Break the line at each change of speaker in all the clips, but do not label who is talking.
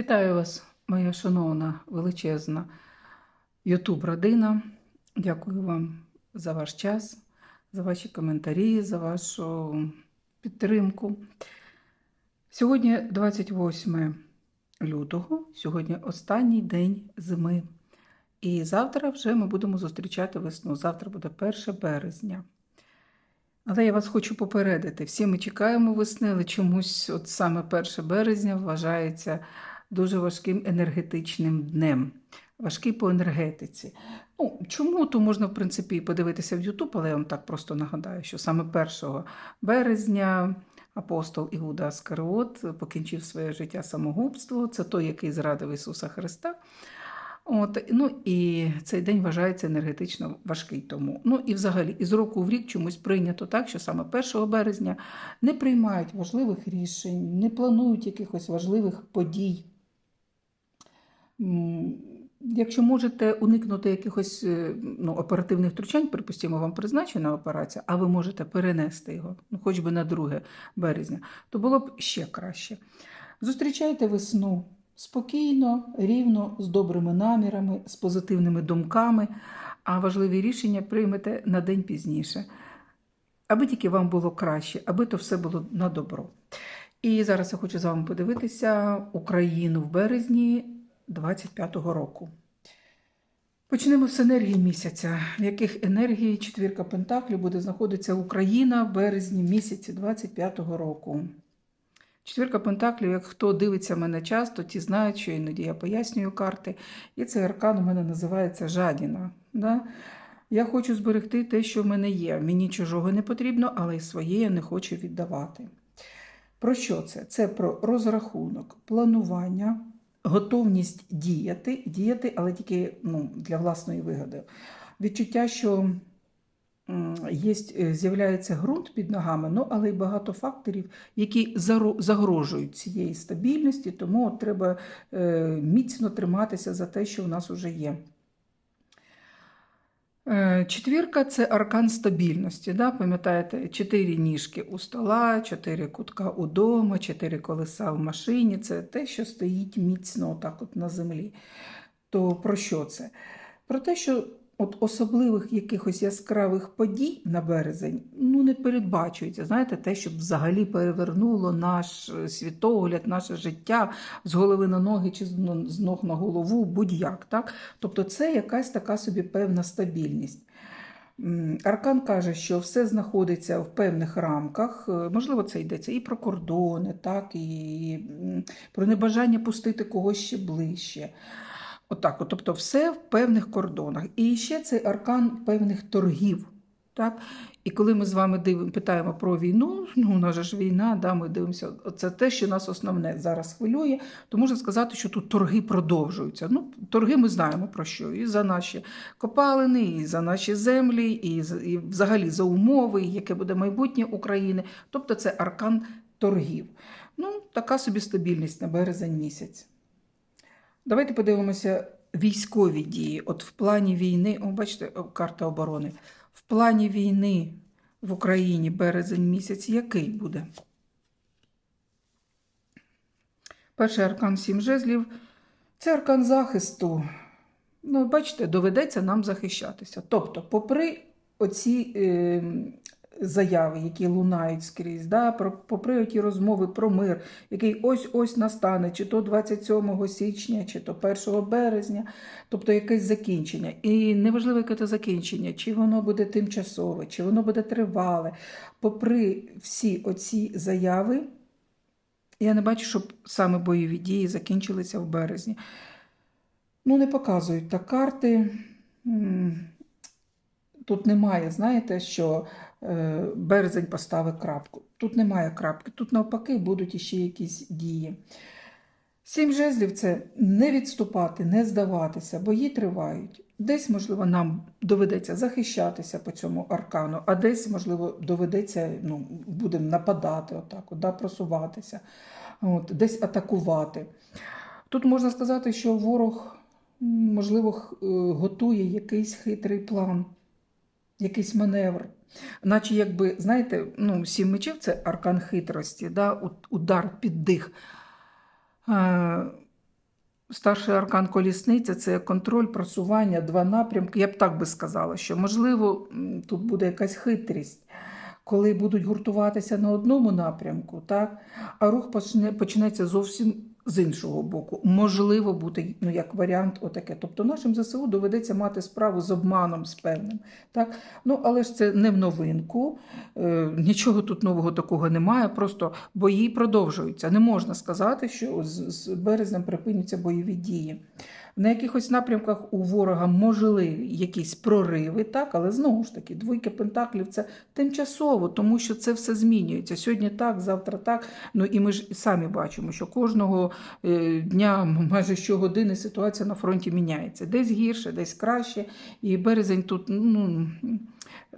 Вітаю вас, моя шановна величезна Ютуб-родина. Дякую вам за ваш час, за ваші коментарі, за вашу підтримку. Сьогодні 28 лютого, сьогодні останній день зими. І завтра вже ми будемо зустрічати весну. Завтра буде 1 березня. Але я вас хочу попередити: всі ми чекаємо весни, але чомусь от саме 1 березня вважається дуже важким енергетичним днем. Важкий по енергетиці. Ну, чому? То можна, в принципі, подивитися в Ютуб, але я вам так просто нагадаю, що саме 1 березня апостол Іуда Аскариот покінчив своє життя самогубство. Це той, який зрадив Ісуса Христа. От, ну і цей день вважається енергетично важкий тому. Ну і взагалі, із року в рік чомусь прийнято так, що саме 1 березня не приймають важливих рішень, не планують якихось важливих подій. Якщо можете уникнути якихось е, ну, оперативних втручань, припустимо, вам призначена операція, а ви можете перенести його, ну, хоч би на 2 березня, то було б ще краще. Зустрічайте весну спокійно, рівно, з добрими намірами, з позитивними думками, а важливі рішення приймете на день пізніше. Аби тільки вам було краще, аби то все було на добро. І зараз я хочу з вами подивитися Україну в березні 25-го року. Почнемо з енергії місяця, в яких енергії четвірка Пентаклів буде знаходитися Україна в березні місяці 25-го року. Четвірка Пентаклів, як хто дивиться мене часто, ті знають, що іноді я пояснюю карти. І цей аркан у мене називається жадіна. Да? Я хочу зберегти те, що в мене є. Мені чужого не потрібно, але й своє я не хочу віддавати. Про що це? Це про розрахунок, планування, готовність діяти, діяти, але тільки ну, для власної вигоди. Відчуття, що є, е, з'являється ґрунт під ногами, ну, але й багато факторів, які загрожують цієї стабільності, тому треба е, міцно триматися за те, що в нас вже є. Е, Четвірка це аркан стабільності. Да? Пам'ятаєте, чотири ніжки у стола, чотири кутка удома, чотири колеса в машині. Це те, що стоїть міцно отак от на землі. То про що це? Про те, що от особливих якихось яскравих подій на березень ну, не передбачується. Знаєте, те, щоб взагалі перевернуло наш е, світогляд, наше життя з голови на ноги чи з ног на голову, будь-як. Так? Тобто це якась така собі певна стабільність. Аркан каже, що все знаходиться в певних рамках. Е, Можливо, це йдеться і про кордони, так, і про небажання пустити когось ще ближче. Отак, от, тобто все в певних кордонах. І ще цей аркан певних торгів. Так? І коли ми з вами дивимо, питаємо про війну, ну у нас же ж війна, да, ми дивимося, це те, що нас основне зараз хвилює, то можна сказати, що тут торги продовжуються. Ну, торги ми знаємо про що. І за наші копалини, і за наші землі, і, і взагалі за умови, яке буде майбутнє України. Тобто це аркан торгів. Ну, така собі стабільність на березень місяць. Давайте подивимося військові дії. От в плані війни, о, бачите, карта оборони. В плані війни в Україні березень місяць який буде? Перший аркан сім жезлів це аркан захисту. Ну, бачите, доведеться нам захищатися. Тобто, попри оці е, заяви, які лунають скрізь, да, про, попри оті розмови про мир, який ось-ось настане, чи то 27 січня, чи то 1 березня, тобто якесь закінчення. І неважливо, яке це закінчення, чи воно буде тимчасове, чи воно буде тривале. Попри всі оці заяви, я не бачу, щоб саме бойові дії закінчилися в березні. Ну, не показують так карти. Тут немає, знаєте, що березень поставить крапку. Тут немає крапки, тут навпаки будуть іще якісь дії. Сім жезлів це не відступати, не здаватися, бої тривають. Десь, можливо, нам доведеться захищатися по цьому аркану, а десь, можливо, доведеться, ну, будемо нападати, отак, от, да, просуватися, от, десь атакувати. Тут можна сказати, що ворог, можливо, е, готує якийсь хитрий план, якийсь маневр. Наче, якби, знаєте, ну, сім мечів це аркан хитрості, да? удар під дих. Е, Старший аркан колісниця це контроль, просування, два напрямки. Я б так би сказала, що можливо тут буде якась хитрість, коли будуть гуртуватися на одному напрямку, так, а рух почне, почнеться зовсім з іншого боку. Можливо, бути ну, як варіант, отаке. Тобто нашим ЗСУ доведеться мати справу з обманом з певним. Так? Ну, але ж це не в новинку. Е, нічого тут нового такого немає. Просто бої продовжуються. Не можна сказати, що з, з березнем припиняться бойові дії. На якихось напрямках у ворога можливі якісь прориви, так, але знову ж таки, двойки пентаклів це тимчасово, тому що це все змінюється. Сьогодні так, завтра так. Ну і ми ж самі бачимо, що кожного дня, майже щогодини ситуація на фронті міняється. Десь гірше, десь краще. І березень тут ну,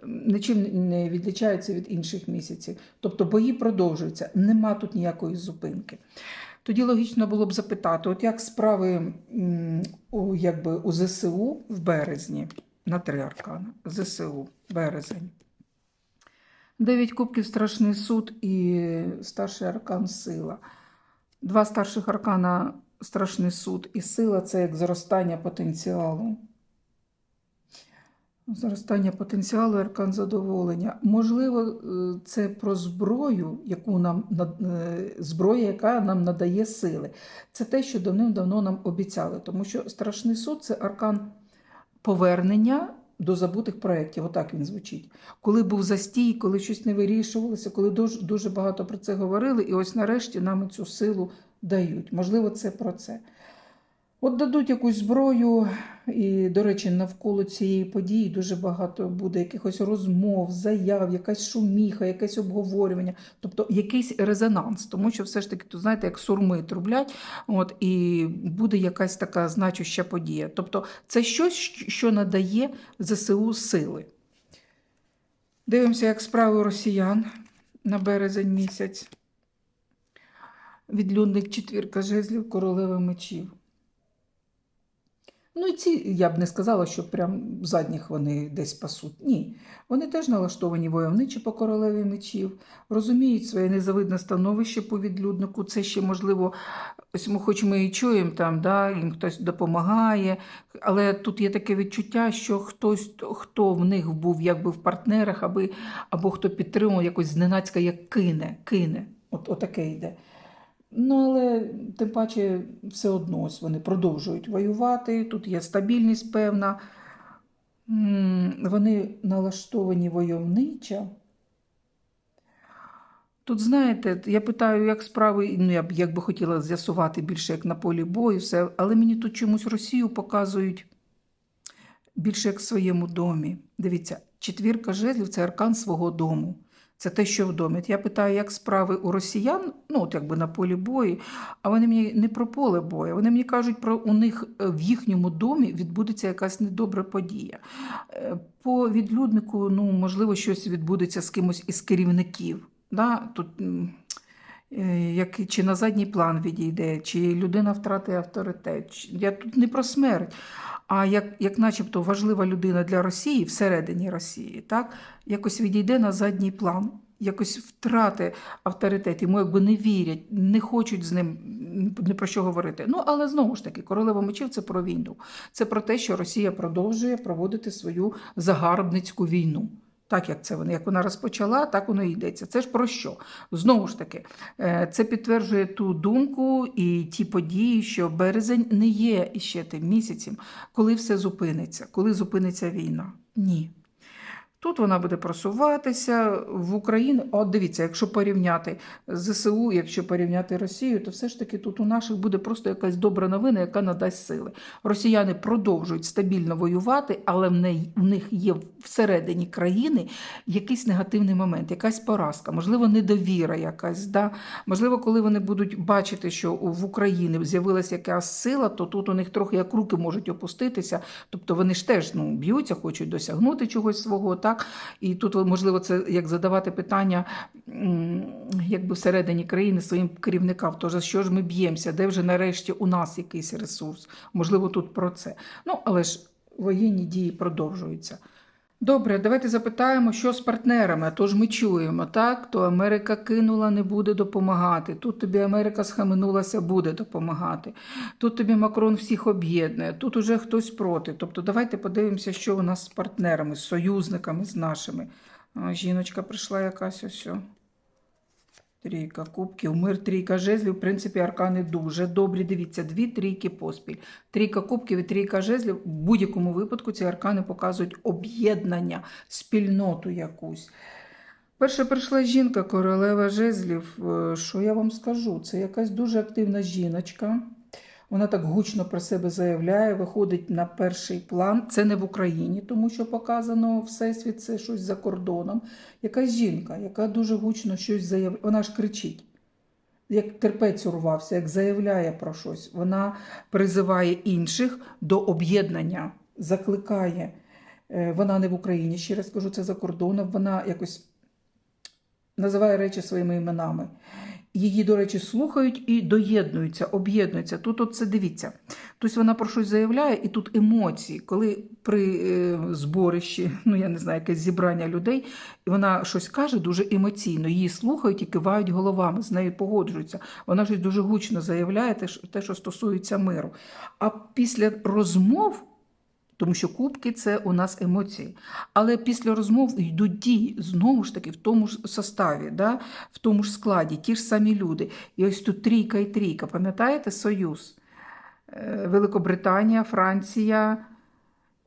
нічим не відлічається від інших місяців. Тобто бої продовжуються, нема тут ніякої зупинки. Тоді логічно було б запитати, от як справи якби, у ЗСУ в березні на три аркана. ЗСУ, березень. Дев'ять кубків страшний суд і старший аркан сила. Два старших аркана страшний суд і сила це як зростання потенціалу. Зростання потенціалу, аркан задоволення. Можливо, е, це про зброю, яку нам е, зброя, яка нам надає сили. Це те, що давним-давно нам обіцяли, тому що страшний суд це аркан повернення до забутих проєктів. Отак він звучить. Коли був застій, коли щось не вирішувалося, коли дуже, дуже багато про це говорили, і ось нарешті нам цю силу дають. Можливо, це про це. От дадуть якусь зброю, і, до речі, навколо цієї події дуже багато буде якихось розмов, заяв, якась шуміха, якесь обговорювання, тобто якийсь резонанс, тому що все ж таки, то знаєте, як сурми трублять, от, і буде якась така значуща подія. Тобто це щось, що надає ЗСУ сили. Дивимося, як справи росіян на березень місяць. Відлюдник четвірка жезлів, королева мечів. Ну і ці, я б не сказала, що прям задніх вони десь пасуть. Ні. Вони теж налаштовані войовничі по королеві мечів, розуміють своє незавидне становище по відлюднику. Це ще, можливо, ось ми хоч ми і чуємо, там, да, їм хтось допомагає, але тут є таке відчуття, що хтось, хто в них був якби в партнерах, аби, або хто підтримував якось зненацька, як кине, кине. От, отаке йде. Ну, але тим паче все одно ось вони продовжують воювати. Тут є стабільність певна. Вони налаштовані войовничо. Тут, знаєте, я питаю, як справи, ну я б як би хотіла з'ясувати більше як на полі бою, все, але мені тут чомусь Росію показують більше як в своєму домі. Дивіться, четвірка жезлів це аркан свого дому. Це те, що в домі. Я питаю, як справи у росіян, ну от якби на полі бою, а вони мені не про поле бою. Вони мені кажуть, про у них е, в їхньому домі відбудеться якась недобра подія. Е, По відлюднику, ну можливо, щось відбудеться з кимось із керівників. Да? Тут як, чи на задній план відійде, чи людина втратить авторитет. Я тут не про смерть, а як, як начебто важлива людина для Росії всередині Росії, так, якось відійде на задній план, якось втрати авторитет, йому якби не вірять, не хочуть з ним ні про що говорити. Ну, але знову ж таки, королева мечів це про війну. Це про те, що Росія продовжує проводити свою загарбницьку війну. Так, як це вона, як вона розпочала, так воно і йдеться. Це ж про що? Знову ж таки, е, це підтверджує ту думку і ті події, що березень не є іще тим місяцем, коли все зупиниться, коли зупиниться війна. Ні. Тут вона буде просуватися в Україну. От дивіться, якщо порівняти ЗСУ, якщо порівняти Росію, то все ж таки тут у наших буде просто якась добра новина, яка надасть сили. Росіяни продовжують стабільно воювати, але в, них є всередині країни якийсь негативний момент, якась поразка, можливо, недовіра якась. Да? Можливо, коли вони будуть бачити, що в Україні з'явилася якась сила, то тут у них трохи як руки можуть опуститися. Тобто вони ж теж ну, б'ються, хочуть досягнути чогось свого. Так? І тут, можливо, це як задавати питання якби всередині країни своїм керівникам. То що ж ми б'ємося? Де вже нарешті у нас якийсь ресурс? Можливо, тут про це. Ну, але ж воєнні дії продовжуються. Добре, давайте запитаємо, що з партнерами. Тож ми чуємо, так? То Америка кинула, не буде допомагати. Тут тобі Америка схаменулася, буде допомагати. Тут тобі Макрон всіх об'єднує, тут уже хтось проти. Тобто давайте подивимося, що у нас з партнерами, з союзниками, з нашими. Жіночка прийшла якась ось. Трійка кубків, мир, трійка жезлів. В принципі, аркани дуже добрі. Дивіться, дві трійки поспіль. Трійка кубків і трійка жезлів. В будь-якому випадку ці аркани показують об'єднання, спільноту якусь. Перша прийшла жінка, королева жезлів. Е, Що я вам скажу? Це якась дуже активна жіночка. Вона так гучно про себе заявляє, виходить на перший план. Це не в Україні, тому що показано Всесвіт, це щось за кордоном. Якась жінка, яка дуже гучно щось заявляє. Вона ж кричить, як терпець урвався, як заявляє про щось. Вона призиває інших до об'єднання, закликає. Е, Вона не в Україні, ще раз кажу, це за кордоном. Вона якось називає речі своїми іменами. Її, до речі, слухають і доєднуються, об'єднуються. Тут от це дивіться. Тобто вона про щось заявляє, і тут емоції, коли при е, зборищі, ну я не знаю, якесь зібрання людей, і вона щось каже дуже емоційно, її слухають і кивають головами, з нею погоджуються. Вона щось дуже гучно заявляє, те, що- стосується миру. А після розмов. Тому що кубки це у нас емоції. Але після розмов йдуть дії знову ж таки в тому ж составі, да? в тому ж складі, ті ж самі люди. І ось тут трійка і трійка. Пам'ятаєте Союз? Е, Великобританія, Франція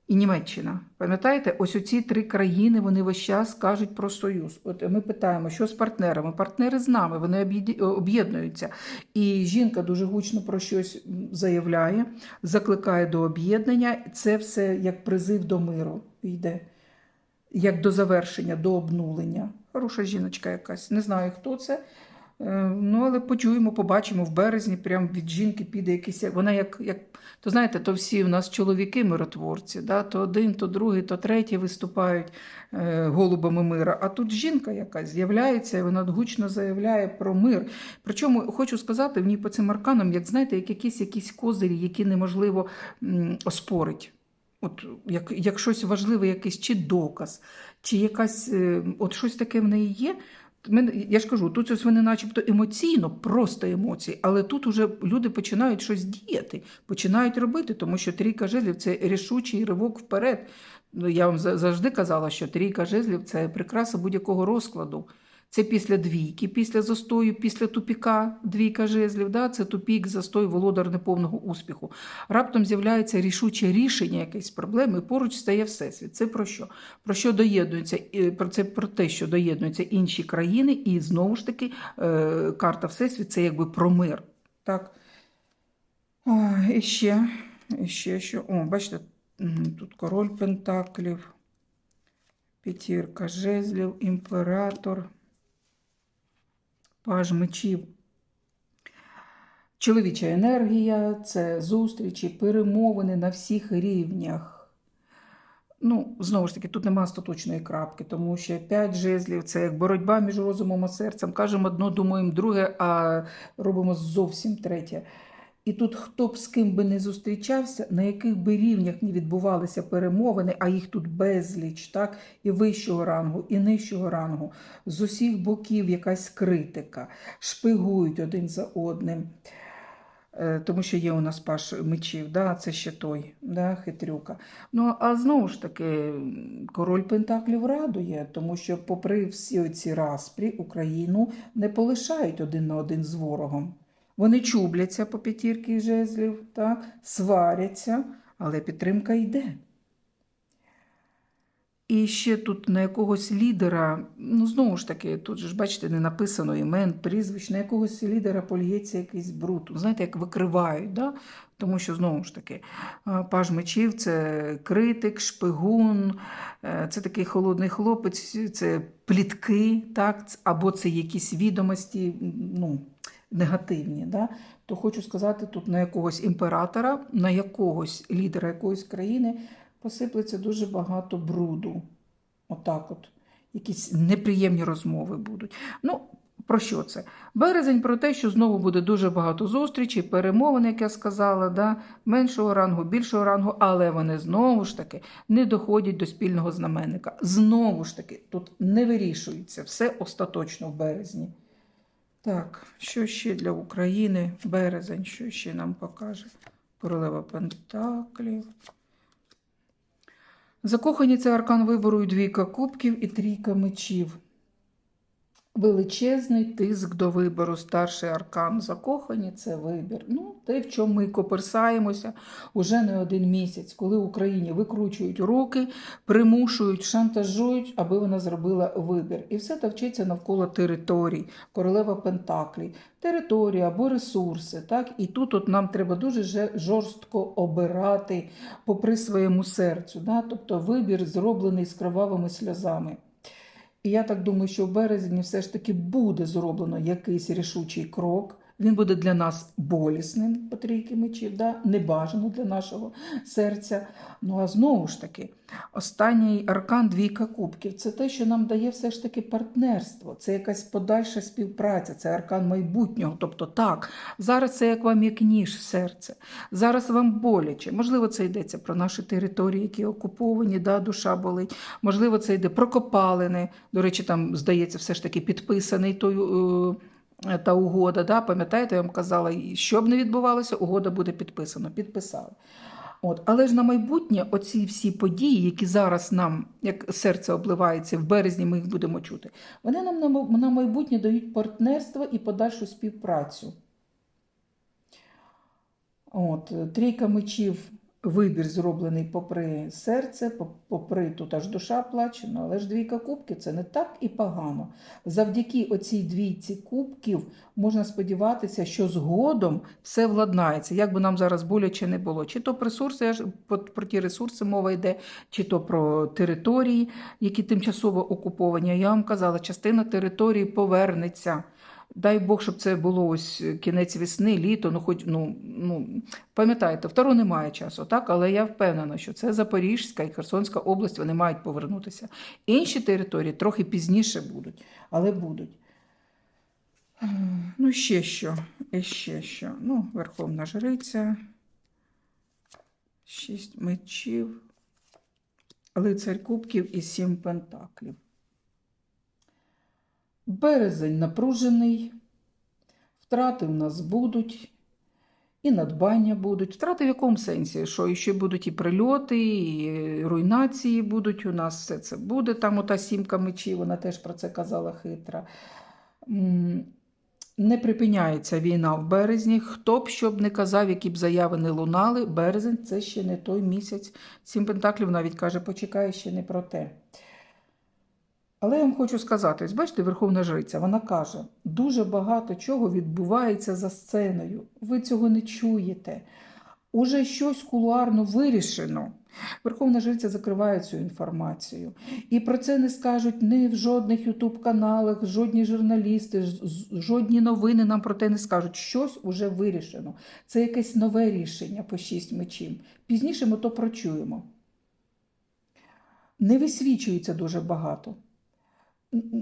і Німеччина. Пам'ятаєте, ось оці три країни вони весь час кажуть про союз. От ми питаємо, що з партнерами? Партнери з нами, вони об'єднуються. І жінка дуже гучно про щось заявляє, закликає до об'єднання. Це все як призив до миру йде, як до завершення, до обнулення. Хороша жіночка якась. Не знаю, хто це. Е, Ну, але почуємо, побачимо в березні, прям від жінки піде якийсь. Вона як, як то знаєте, то всі у нас чоловіки миротворці, да? то один, то другий, то третій виступають е, голубами мира. А тут жінка якась з'являється, і вона гучно заявляє про мир. Причому хочу сказати, в ній по цим арканам, як знаєте, як якісь якісь козирі, які неможливо м, оспорити. От як, як щось важливе, якийсь чи доказ, чи якась е, от щось таке в неї є. Ми, я ж кажу, тут ось вони начебто емоційно, просто емоції, але тут уже люди починають щось діяти, починають робити, тому що трійка жезлів це рішучий ривок вперед. Ну, Я вам за- завжди казала, що трійка жезлів це прикраса будь-якого розкладу. Це після двійки, після застою, після тупіка, двійка жезлів, да? це тупік, застой, володар неповного успіху. Раптом з'являється рішуче рішення якоїсь проблеми, і поруч стає всесвіт. Це про що? Про що доєднуються? е, це про те, що доєднуються інші країни, і знову ж таки е, карта Всесвіт це якби про мир. Так. А, і ще, і ще що. О, бачите, тут король Пентаклів, п'ятірка жезлів, імператор, паж мечів. Чоловіча енергія це зустрічі, перемовини на всіх рівнях. Ну, знову ж таки, тут нема остаточної крапки, тому що п'ять жезлів це як боротьба між розумом і серцем. Кажемо одно, думаємо друге, а робимо зовсім третє. І тут хто б з ким би не зустрічався, на яких би рівнях не відбувалися перемовини, а їх тут безліч, так, і вищого рангу, і нижчого рангу, з усіх боків якась критика, шпигують один за одним. Е, Тому що є у нас паш мечів, да, це ще той, да, хитрюка. Ну, а знову ж таки, король Пентаклів радує, тому що, попри всі ці распрі, Україну не полишають один на один з ворогом. Вони чубляться по п'ятірки жезлів, так, сваряться, але підтримка йде. І ще тут на якогось лідера, ну знову ж таки, тут ж бачите, не написано імен, прізвищ, на якогось лідера польється якийсь бруд. Знаєте, як викривають, да? тому що знову ж таки, паж мечів це критик, шпигун, е, це такий холодний хлопець, це плітки, так? або це якісь відомості, ну, негативні. Да? То хочу сказати, тут на якогось імператора, на якогось лідера якоїсь країни посиплеться дуже багато бруду. Отак от. Якісь неприємні розмови будуть. Ну, Про що це? Березень про те, що знову буде дуже багато зустрічей, перемовин, як я сказала, да? меншого рангу, більшого рангу, але вони знову ж таки не доходять до спільного знаменника. Знову ж таки, тут не вирішується все остаточно в березні. Так, що ще для України? Березень, що ще нам покаже? Королева Пентаклів. Закохані це аркан вибору і двійка кубків і трійка мечів. Величезний тиск до вибору, старший аркан закохані це вибір. Ну, те, в чому ми коперсаємося уже не один місяць, коли Україні викручують руки, примушують, шантажують, аби вона зробила вибір. І все товчиться навколо територій, королева Пентаклі, територія або ресурси. Так? І тут от нам треба дуже жорстко обирати попри своєму серцю. Да? Тобто вибір зроблений з кровавими сльозами. І я так думаю, що в березні все ж таки буде зроблено якийсь рішучий крок. Він буде для нас болісним по трійки мечів, да? небажано для нашого серця. Ну а знову ж таки, останній аркан двійка кубків це те, що нам дає все ж таки партнерство, це якась подальша співпраця, це аркан майбутнього. Тобто, так, зараз це як вам як ніж в серце. Зараз вам боляче. Можливо, це йдеться про наші території, які окуповані, да, душа болить. Можливо, це йде про копалини. До речі, там, здається, все ж таки підписаний той. Та угода, да? пам'ятаєте, я вам казала, що б не відбувалося, угода буде підписана. Підписали. От. Але ж на майбутнє оці всі події, які зараз нам, як серце обливається, в березні ми їх будемо чути, вони нам на майбутнє дають партнерство і подальшу співпрацю. От, трійка мечів, вибір зроблений попри серце, по- попри тут аж душа плаче, ну, але ж двійка кубків це не так і погано. Завдяки оцій двійці кубків можна сподіватися, що згодом все владнається, як би нам зараз боляче не було. Чи то ресурси, про ті ресурси мова йде, чи то про території, які тимчасово окуповані. Я вам казала, частина території повернеться. Дай Бог, щоб це було ось кінець весни, літо, ну хоч ну, ну пам'ятаєте, второ немає часу, так? Але я впевнена, що це Запорізька і Херсонська область, вони мають повернутися. Інші території трохи пізніше будуть, але будуть. Ну, ще що, ще що. Ну, Верховна Жриця, шість мечів, лицарь кубків і сім пентаклів. Березень напружений, втрати в нас будуть, і надбання будуть. Втрати в якому сенсі? Що ще будуть і прильоти, і руйнації будуть. У нас все це буде. Там ота сімка мечів, вона теж про це казала хитра. Не припиняється війна в березні. Хто б що б не казав, які б заяви не лунали, березень це ще не той місяць. Сім пентаклів навіть каже, почекай ще не про те. Але я вам хочу сказати, ось бачите, Верховна Жриця, вона каже, дуже багато чого відбувається за сценою. Ви цього не чуєте. Уже щось кулуарно вирішено. Верховна Жриця закриває цю інформацію. І про це не скажуть ні в жодних ютуб-каналах, жодні журналісти, жодні новини нам про те не скажуть. Щось уже вирішено. Це якесь нове рішення по шість мечів. Пізніше ми то прочуємо. Не висвічується дуже багато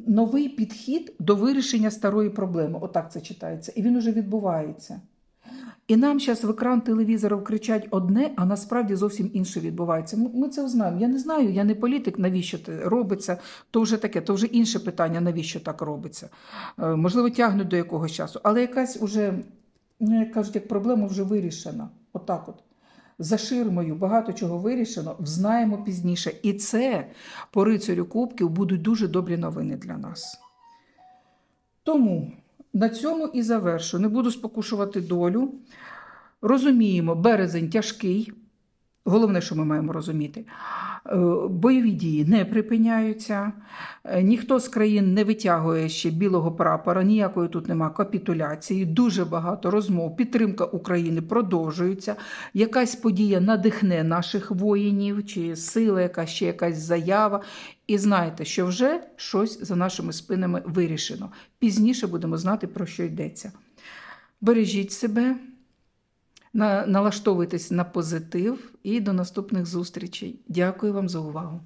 новий підхід до вирішення старої проблеми. Отак це читається. І він уже відбувається. І нам зараз в екран телевізора кричать одне, а насправді зовсім інше відбувається. Ми- це знаємо. Я не знаю, я не політик, навіщо це робиться. То вже таке, то вже інше питання, навіщо так робиться. Е, Можливо, тягнуть до якогось часу. Але якась уже, ну, як кажуть, як проблема вже вирішена. Отак от. За ширмою багато чого вирішено, взнаємо пізніше. І це по рицарю Кубків будуть дуже добрі новини для нас. Тому на цьому і завершу. Не буду спокушувати долю. Розуміємо, березень тяжкий. Головне, що ми маємо розуміти. Е, Бойові дії не припиняються, Е, ніхто з країн не витягує ще білого прапора, ніякої тут нема капітуляції, дуже багато розмов. Підтримка України продовжується. Якась подія надихне наших воїнів, чи сила, яка ще якась заява. І знайте, що вже щось за нашими спинами вирішено. Пізніше будемо знати, про що йдеться. Бережіть себе. На- Налаштовуйтесь на позитив і до наступних зустрічей. Дякую вам за увагу.